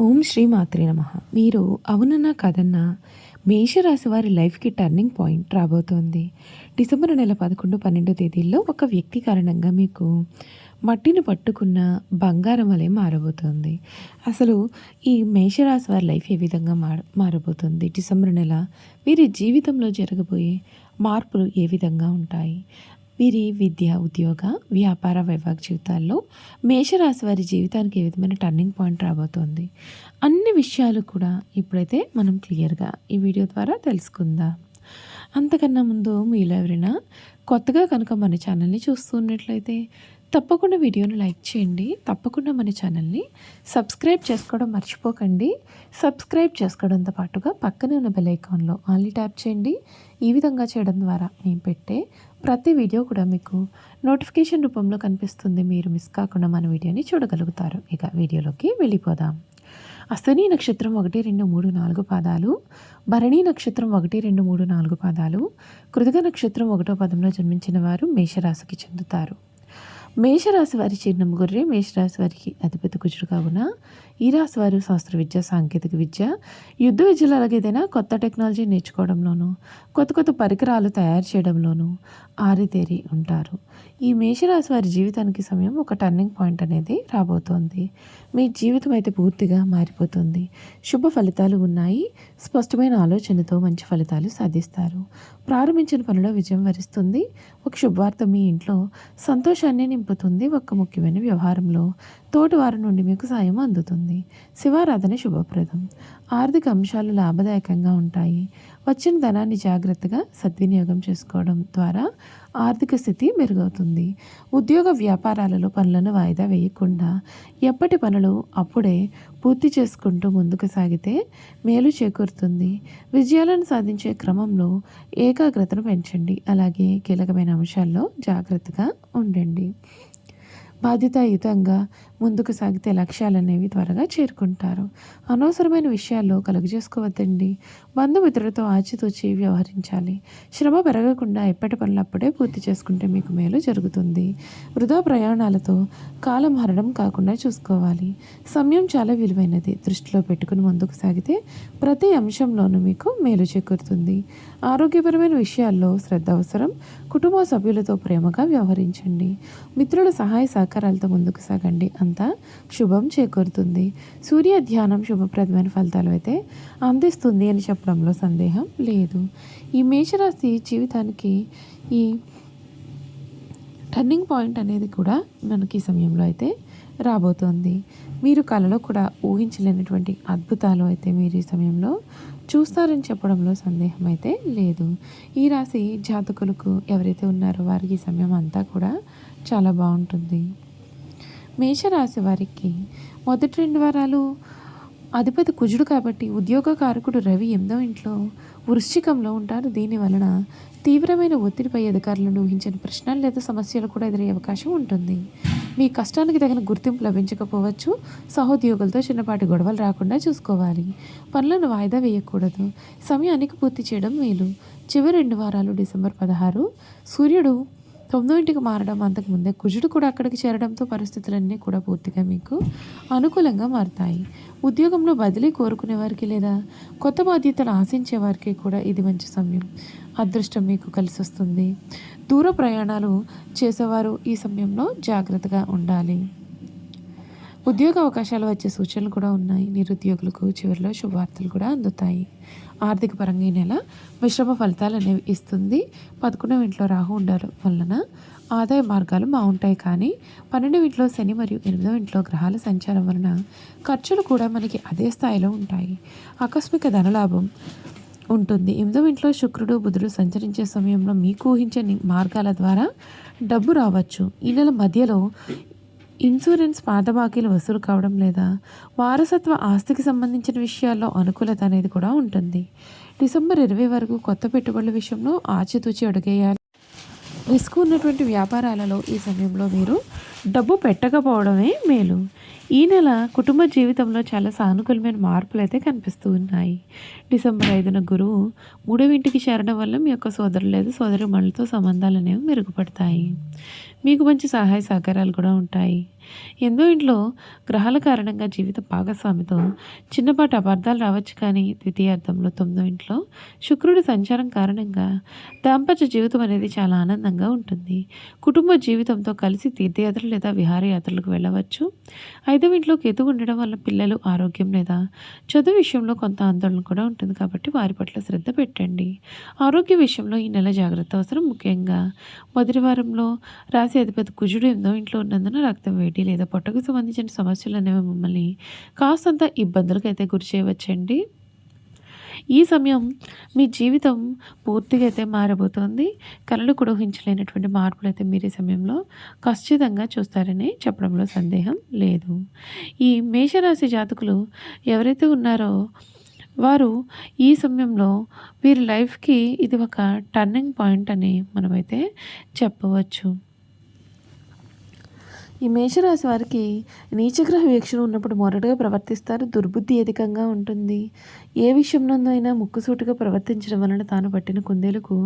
ఓం శ్రీ మాత్రే నమ. మీరు అవునన్నా కాదన్నా మేషరాశి వారి లైఫ్కి టర్నింగ్ పాయింట్ రాబోతోంది. డిసెంబర్ నెల పదకొండు పన్నెండో తేదీల్లో ఒక వ్యక్తి కారణంగా మీకు మట్టిని పట్టుకున్న బంగారం వలె మారబోతోంది. అసలు ఈ మేషరాశి వారి లైఫ్ ఏ విధంగా మార మారబోతుంది? డిసెంబర్ నెల వీరి జీవితంలో జరగబోయే మార్పులు ఏ విధంగా ఉంటాయి? వీరి విద్య ఉద్యోగ వ్యాపార వైవాహిక జీవితాల్లో మేషరాశి వారి జీవితానికి ఏ విధమైన టర్నింగ్ పాయింట్ రాబోతోంది? అన్ని విషయాలు కూడా ఇప్పుడైతే మనం క్లియర్గా ఈ వీడియో ద్వారా తెలుసుకుందాం. అంతకన్నా ముందు మీలో ఎవరైనా కొత్తగా కనుక మన ఛానల్ని చూస్తున్నట్లయితే తప్పకుండా వీడియోని లైక్ చేయండి. తప్పకుండా మన ఛానల్ని సబ్స్క్రైబ్ చేసుకోవడం మర్చిపోకండి. సబ్స్క్రైబ్ చేసుకోవడంతో పాటుగా పక్కనే ఉన్న బెల్ ఐకాన్లో ఆన్లీ ట్యాప్ చేయండి. ఈ విధంగా చేయడం ద్వారా మేము పెట్టే ప్రతి వీడియో కూడా మీకు నోటిఫికేషన్ రూపంలో కనిపిస్తుంది. మీరు మిస్ కాకుండా మన వీడియోని చూడగలుగుతారు. ఇక వీడియోలోకి వెళ్ళిపోదాం. అశ్వని నక్షత్రం ఒకటి రెండు మూడు నాలుగు పాదాలు భరణి నక్షత్రం ఒకటి రెండు మూడు నాలుగు పాదాలు కృతిక నక్షత్రం ఒకటో పదంలో జన్మించిన వారు మేషరాశికి చెందుతారు. మేషరాశి వారి చిహ్నం గుర్రే మేషరాశి వారికి అధిపతి కుజుడు కావున ఈ రాశి వారు శాస్త్ర విద్య సాంకేతిక విద్య యుద్ధ విద్యలు అలాగేదైనా కొత్త టెక్నాలజీ నేర్చుకోవడంలోనూ కొత్త కొత్త పరికరాలు తయారు చేయడంలోనూ ఆరితేరి ఉంటారు. ఈ మేషరాశి వారి జీవితానికి సమయం ఒక టర్నింగ్ పాయింట్ అనేది రాబోతోంది. మీ జీవితం అయితే పూర్తిగా మారిపోతుంది. శుభ ఫలితాలు ఉన్నాయి. స్పష్టమైన ఆలోచనతో మంచి ఫలితాలు సాధిస్తారు. ప్రారంభించిన పనిలో విజయం వరిస్తుంది. ఒక శుభవార్త మీ ఇంట్లో సంతోషాన్ని నింపుతుంది. ఒక ముఖ్యమైన వ్యవహారంలో తోటివారి నుండి మీకు సాయం అందుతుంది. శివారాధన శుభప్రదం. ఆర్థిక అంశాలు లాభదాయకంగా ఉంటాయి. వచ్చిన ధనాన్ని జాగ్రత్తగా సద్వినియోగం చేసుకోవడం ద్వారా ఆర్థిక స్థితి మెరుగవుతుంది. ఉద్యోగ వ్యాపారాలలో పనులను వాయిదా వేయకుండా ఎప్పటి పనులు అప్పుడే పూర్తి చేసుకుంటూ ముందుకు సాగితే మేలు చేకూరుతుంది. విజయాలను సాధించే క్రమంలో ఏకాగ్రతను పెంచండి. అలాగే కీలకమైన అంశాల్లో జాగ్రత్తగా ఉండండి. బాధ్యతాయుతంగా ముందుకు సాగితే లక్ష్యాలు అనేవి త్వరగా చేరుకుంటారు. అనవసరమైన విషయాల్లో కలుగజేసుకోవద్దండి. బంధుమిత్రులతో ఆచితూచి వ్యవహరించాలి. శ్రమ పెరగకుండా ఎప్పటి పనులప్పుడే పూర్తి చేసుకుంటే మీకు మేలు జరుగుతుంది. వృధా ప్రయాణాలతో కాలం హరణం కాకుండా చూసుకోవాలి. సమయం చాలా విలువైనది. దృష్టిలో పెట్టుకుని ముందుకు సాగితే ప్రతి అంశంలోనూ మీకు మేలు చేకూరుతుంది. ఆరోగ్యపరమైన విషయాల్లో శ్రద్ధ అవసరం. కుటుంబ సభ్యులతో ప్రేమగా వ్యవహరించండి. మిత్రుల సహాయ సహకారాలతో ముందుకు సాగండి. అంతా శుభం చేకూరుతుంది. సూర్య ధ్యానం శుభప్రదమైన ఫలితాలు అయితే అందిస్తుంది అని చెప్పడంలో సందేహం లేదు. ఈ మేషరాశి జీవితానికి ఈ టర్నింగ్ పాయింట్ అనేది కూడా మనకి ఈ సమయంలో అయితే రాబోతోంది. మీరు కళలో కూడా ఊహించలేనటువంటి అద్భుతాలు అయితే మీరు ఈ సమయంలో చూస్తారని చెప్పడంలో సందేహం అయితే లేదు. ఈ రాశి జాతకులకు ఎవరైతే ఉన్నారో వారికి ఈ సమయం అంతా కూడా చాలా బాగుంటుంది. మేషరాశి వారికి మొదటి రెండు వారాలు అధిపతి కుజుడు కాబట్టి ఉద్యోగ కారకుడు రవి ఎనిమిదో ఇంట్లో వృశ్చికంలో ఉంటారు. దీని వలన తీవ్రమైన ఒత్తిడిపై అధికారులను ఊహించని ప్రశ్నలు లేదా సమస్యలు కూడా ఎదురయ్యే అవకాశం ఉంటుంది. మీ కష్టానికి తగిన గుర్తింపు లభించకపోవచ్చు. సహోద్యోగులతో చిన్నపాటి గొడవలు రాకుండా చూసుకోవాలి. పనులను వాయిదా వేయకూడదు. సమయానికి పూర్తి చేయడం మేలు. చివరి రెండు వారాలు డిసెంబర్ పదహారు. సూర్యుడు తొమ్మిదో ఇంటికి మారడం అంతకుముందే కుజుడు కూడా అక్కడికి చేరడంతో పరిస్థితులన్నీ కూడా పూర్తిగా మీకు అనుకూలంగా మారుతాయి. ఉద్యోగంలో బదిలీ కోరుకునే వారికి లేదా కొత్త బాధ్యతలు ఆశించే వారికి కూడా ఇది మంచి సమయం. అదృష్టం మీకు కలిసి వస్తుంది. దూర ప్రయాణాలు చేసేవారు ఈ సమయంలో జాగ్రత్తగా ఉండాలి. ఉద్యోగ అవకాశాలు వచ్చే సూచనలు కూడా ఉన్నాయి. నిరుద్యోగులకు చివరిలో శుభవార్తలు కూడా అందుతాయి. ఆర్థిక పరంగా ఈ నెల మిశ్రమ ఫలితాలు అనేవి ఇస్తుంది. పదకొండవ ఇంట్లో రాహు ఉండడం వలన ఆదాయ మార్గాలు బాగుంటాయి. కానీ పన్నెండవ ఇంట్లో శని మరియు ఎనిమిదవ ఇంట్లో గ్రహాల సంచారం వలన ఖర్చులు కూడా మనకి అదే స్థాయిలో ఉంటాయి. ఆకస్మిక ధనలాభం ఉంటుంది. ఎనిమిదవ ఇంట్లో శుక్రుడు బుధుడు సంచరించే సమయంలో మీకు ఊహించని మార్గాల ద్వారా డబ్బు రావచ్చు. ఈ నెల మధ్యలో ఇన్సూరెన్స్ పాత బాకీలు వసూలు కావడం లేదా వారసత్వ ఆస్తికి సంబంధించిన విషయాల్లో అనుకూలత అనేది కూడా ఉంటుంది. డిసెంబర్ ఇరవై వరకు కొత్త పెట్టుబడుల విషయంలో ఆచితూచి అడుగేయాలి. రిస్క్ ఉన్నటువంటి వ్యాపారాలలో ఈ సమయంలో మీరు డబ్బు పెట్టకపోవడమే మేలు. ఈ నెల కుటుంబ జీవితంలో చాలా సానుకూలమైన మార్పులు అయితే కనిపిస్తూ ఉన్నాయి. డిసెంబర్ ఐదున గురువు మూడవ ఇంటికి చేరడం వల్ల మీ యొక్క సోదరులు లేదా సోదరి మనులతో సంబంధాలు అనేవి మెరుగుపడతాయి. మీకు మంచి సహాయ సహకారాలు కూడా ఉంటాయి. ఎందో ఇంట్లో గ్రహాల కారణంగా జీవిత భాగస్వామితో చిన్నపాటి అపార్థాలు రావచ్చు కానీ ద్వితీయార్థంలో తొమ్మిదో ఇంట్లో శుక్రుడి సంచారం కారణంగా దాంపత్య జీవితం అనేది చాలా ఆనందంగా ఉంటుంది. కుటుంబ జీవితంతో కలిసి తీర్థయాత్రలు లేదా విహారయాత్రలకు వెళ్ళవచ్చు. ఐదవ ఇంట్లో కేతు ఉండడం వల్ల పిల్లలు ఆరోగ్యం లేదా చదువు విషయంలో కొంత ఆందోళన కూడా ఉంటుంది కాబట్టి వారి పట్ల శ్రద్ధ పెట్టండి. ఆరోగ్య విషయంలో ఈ నెల జాగ్రత్త అవసరం ముఖ్యంగా. మొదటి వారంలో రాశి అధిపతి కుజుడు ఎనిమిదో ఇంట్లో ఉన్నందున రక్తం వేడి లేదా పొట్టకు సంబంధించిన సమస్యలు అనేవి మిమ్మల్ని కాస్తంత ఇబ్బందులకు అయితే గురి చేయవచ్చండి. ఈ సమయం మీ జీవితం పూర్తిగా అయితే మారబోతోంది. కళలు కూడా ఊహించలేనటువంటి మార్పులు అయితే మీరు ఈ సమయంలో ఖచ్చితంగా చూస్తారని చెప్పడంలో సందేహం లేదు. ఈ మేషరాశి జాతకులు ఎవరైతే ఉన్నారో వారు ఈ సమయంలో వీరి లైఫ్కి ఇది ఒక టర్నింగ్ పాయింట్ అని మనమైతే చెప్పవచ్చు. ఈ మేషరాశి వారికి నీచగ్రహ వీక్షణ ఉన్నప్పుడు మొరటుగా ప్రవర్తిస్తారు దుర్బుద్ధి అధికంగా ఉంటుంది. ఏ విషయంలోనైనా ముక్కుసూటుగా ప్రవర్తించడం వలన తాను పట్టిన కుందేలకు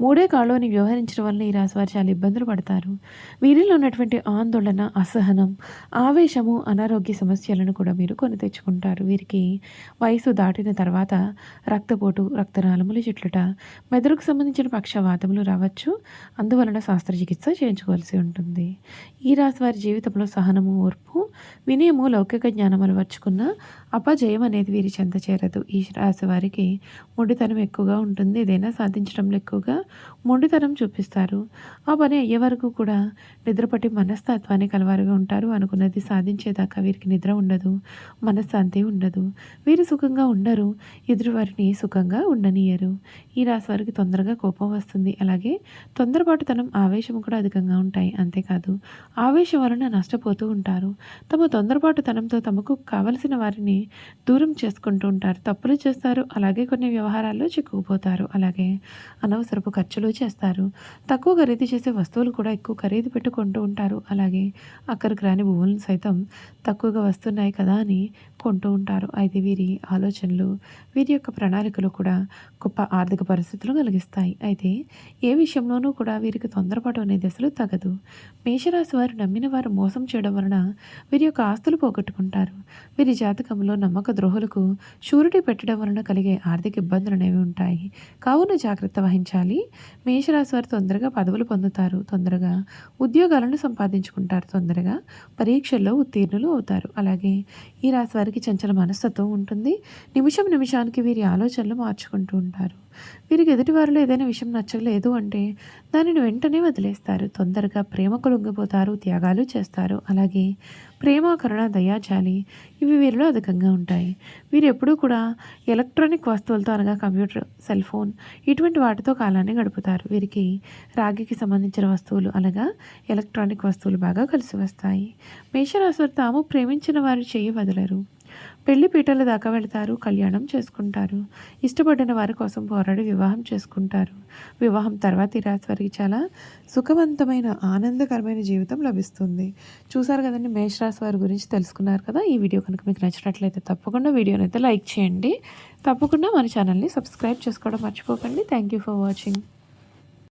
మూడే కాళ్ళని వ్యవహరించడం వలన ఈ రాశి వారు చాలా ఇబ్బందులు పడతారు. వీరిలో ఉన్నటువంటి ఆందోళన అసహనం ఆవేశము అనారోగ్య సమస్యలను కూడా మీరు కొని తెచ్చుకుంటారు. వీరికి వయసు దాటిన తర్వాత రక్తపోటు రక్తనాళములు చుట్లుట మెదడుకు సంబంధించిన పక్షవాతములు రావచ్చు. అందువలన శాస్త్రచికిత్స చేయించుకోవాల్సి ఉంటుంది. ఈ రాశి వారి జీవితంలో సహనము ఓర్పు వినయము లౌకిక జ్ఞానం అలవర్చుకున్న అపజయం అనేది వీరి చెంత చేరదు. ఈ రాశి వారికి మొండితనం ఎక్కువగా ఉంటుంది. ఏదైనా సాధించడంలో ఎక్కువగా మొండితనం చూపిస్తారు. ఆ పని అయ్యే వరకు కూడా నిద్రపట్టి మనస్తత్వాన్ని కలవారుగా ఉంటారు. అనుకున్నది సాధించేదాకా వీరికి నిద్ర ఉండదు మనశ్శాంతి ఉండదు. వీరు సుఖంగా ఉండరు ఎదురు వారిని సుఖంగా ఉండనీయరు. ఈ రాశి వారికి తొందరగా కోపం వస్తుంది. అలాగే తొందరపాటుతనం ఆవేశం కూడా అధికంగా ఉంటాయి. అంతేకాదు ఆవేశం వలన నష్టపోతూ ఉంటారు. తమ తొందరపాటుతనంతో తమకు కావలసిన వారిని దూరం చేసుకుంటూ ఉంటారు. తప్పులు చేస్తారు. అలాగే కొన్ని వ్యవహారాల్లో చిక్కుకుపోతారు. అలాగే అనవసరపు ఖర్చులు చేస్తారు. తక్కువ ఖరీదు చేసే వస్తువులు కూడా ఎక్కువ ఖరీదు పెట్టుకుంటూ ఉంటారు. అలాగే అక్కడికి రాని భూములను సైతం తక్కువగా వస్తున్నాయి కదా అని కొంటూ ఉంటారు. అయితే వీరి ఆలోచనలు వీరి యొక్క ప్రణాళికలు కూడా గొప్ప ఆర్థిక పరిస్థితులు కలిగిస్తాయి. అయితే ఏ విషయంలోనూ కూడా వీరికి తొందరపాటు అనేది అసలు తగదు. మేషరాశి వారు నమ్మిన వారు మోసం చేయడం వలన వీరి యొక్క ఆస్తులు పోగొట్టుకుంటారు. వీరి జాతకంలో నమ్మక ద్రోహులకు షూరిటీ పెట్టడం వలన కలిగే ఆర్థిక ఇబ్బందులు అనేవి ఉంటాయి. కావున జాగ్రత్త వహించాలి. మేషరాశి వారు తొందరగా పదవులు పొందుతారు. తొందరగా ఉద్యోగాలను సంపాదించుకుంటారు. తొందరగా పరీక్షల్లో ఉత్తీర్ణులు అవుతారు. అలాగే ఈ రాశి వారికి చంచల మనస్తత్వం ఉంటుంది. నిమిషం నిమిషానికి వీరి ఆలోచనలు మార్చుకుంటూ ఉంటారు. వీరికి ఎదుటివారిలో ఏదైనా విషయం నచ్చలేదు అంటే దానిని వెంటనే వదిలేస్తారు. తొందరగా ప్రేమకు లొంగిపోతారు త్యాగాలు చేస్తారు. అలాగే ప్రేమ కరుణ దయాజాలి ఇవి వీరిలో అధికంగా ఉంటాయి. వీరు ఎప్పుడూ కూడా ఎలక్ట్రానిక్ వస్తువులతో అనగా కంప్యూటర్ సెల్ ఫోన్ ఇటువంటి వాటితో కాలాన్ని గడుపుతారు. వీరికి రాగికి సంబంధించిన వస్తువులు అనగా ఎలక్ట్రానిక్ వస్తువులు బాగా కలిసి వస్తాయి. మేషరాశి తాము ప్రేమించిన వారు చేయి వదలరు. పెళ్ళి పీటల దాకా వెళతారు కళ్యాణం చేసుకుంటారు. ఇష్టపడిన వారి కోసం పోరాడి వివాహం చేసుకుంటారు. వివాహం తర్వాత ఈ రాశి వారికి చాలా సుఖవంతమైన ఆనందకరమైన జీవితం లభిస్తుంది. చూసారు కదండి మేషరాశి వారి గురించి తెలుసుకున్నారు కదా? ఈ వీడియో కనుక మీకు నచ్చినట్లయితే తప్పకుండా వీడియోని అయితే లైక్ చేయండి. తప్పకుండా మన ఛానల్ని సబ్స్క్రైబ్ చేసుకోవడం మర్చిపోకండి. Thank you for watching